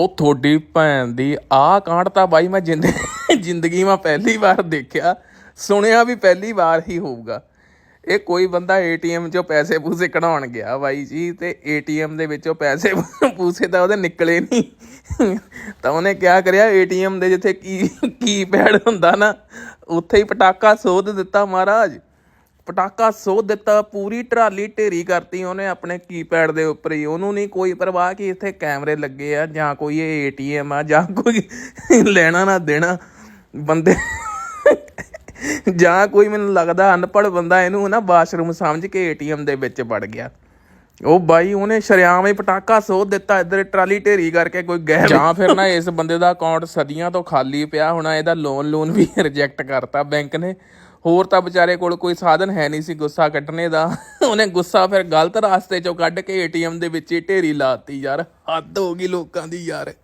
ਉਹ ਤੁਹਾਡੀ ਭੈਣ ਦੀ ਆਹ ਕਾਂਡ ਤਾਂ ਬਾਈ ਮੈਂ ਜਿੰਦ ਜ਼ਿੰਦਗੀ ਮੈਂ ਪਹਿਲੀ ਵਾਰ ਦੇਖਿਆ, ਸੁਣਿਆ ਵੀ ਪਹਿਲੀ ਵਾਰ ਹੀ ਹੋਊਗਾ। ਇਹ ਕੋਈ ਬੰਦਾ ਏਟੀਐਮ 'ਚੋਂ ਪੈਸੇ ਪੂਸੇ ਕਢਾਉਣ ਗਿਆ ਬਾਈ ਜੀ ਤੇ ਏਟੀਐਮ ਦੇ ਵਿੱਚੋਂ ਪੈਸੇ ਪੂਸੇ ਤਾਂ ਉਹਦੇ ਨਿਕਲੇ ਨਹੀਂ। ਤਾਂ ਉਹਨੇ ਕਿਆ ਕਰਿਆ, ਏਟੀਐਮ ਦੇ ਜਿੱਥੇ ਕੀ ਕੀ ਪੈਡ ਹੁੰਦਾ ਨਾ, ਉੱਥੇ ਹੀ ਪਟਾਕਾ ਸੋਧ ਦਿੱਤਾ ਮਹਾਰਾਜ। ਪਟਾਕਾ ਸੋਧ ਦਿੱਤਾ, ਪੂਰੀ ਟਰਾਲੀ ਢੇਰੀ ਕਰਤੀ ਉਹਨੇ ਆਪਣੇ ਕੀਪੈਡ ਦੇ ਉੱਪਰ ਹੀ। ਉਹਨੂੰ ਨਹੀਂ ਕੋਈ ਪਰਵਾਹ ਕਿ ਇੱਥੇ ਕੈਮਰੇ ਲੱਗੇ ਆ ਜਾਂ ਕੋਈ ਇਹ ਏਟੀਐਮ ਆ ਜਾਂ ਕੋਈ ਲੈਣਾ ਨਾ ਦੇਣਾ ਬੰਦੇ। ਜਾਂ ਕੋਈ ਮੈਨੂੰ ਲੱਗਦਾ ਅਨਪੜ੍ਹ ਬੰਦਾ ਇਹਨੂੰ ਨਾ ਬਾਥਰੂਮ ਸਮਝ ਕੇ ਏਟੀਐਮ ਦੇ ਵਿੱਚ ਵੜ ਗਿਆ। ਉਹ ਬਾਈ ਉਹਨੇ ਸ਼ਰਿਆਮ ਹੀ ਪਟਾਕਾ ਸੋਧ ਦਿੱਤਾ, ਇੱਧਰ ਟਰਾਲੀ ਢੇਰੀ ਕਰਕੇ ਕੋਈ ਗਹਿ ਜਾਂ ਫਿਰ ਨਾ ਇਸ ਬੰਦੇ ਦਾ ਅਕਾਊਂਟ ਸਦੀਆਂ ਤੋਂ ਖਾਲੀ ਪਿਆ ਹੋਣਾ, ਇਹਦਾ ਲੋਨ ਲੋਨ ਵੀ ਰਿਜੈਕਟ ਕਰਤਾ ਬੈਂਕ ਨੇ। ਹੋਰ ਤਾਂ ਵਿਚਾਰੇ ਕੋਲ ਕੋਈ ਸਾਧਨ ਹੈ ਨਹੀਂ ਸੀ ਗੁੱਸਾ ਕੱਢਣੇ ਦਾ। ਉਹਨੇ ਗੁੱਸਾ ਫਿਰ ਗਲਤ ਰਾਸਤੇ ਚੋਂ ਕੱਢ ਕੇ ਏਟੀਐਮ ਦੇ ਵਿੱਚ ਹੀ ਢੇਰੀ ਲਾਤੀ ਯਾਰ। ਹੱਦ ਹੋ ਗਈ ਲੋਕਾਂ ਦੀ ਯਾਰ।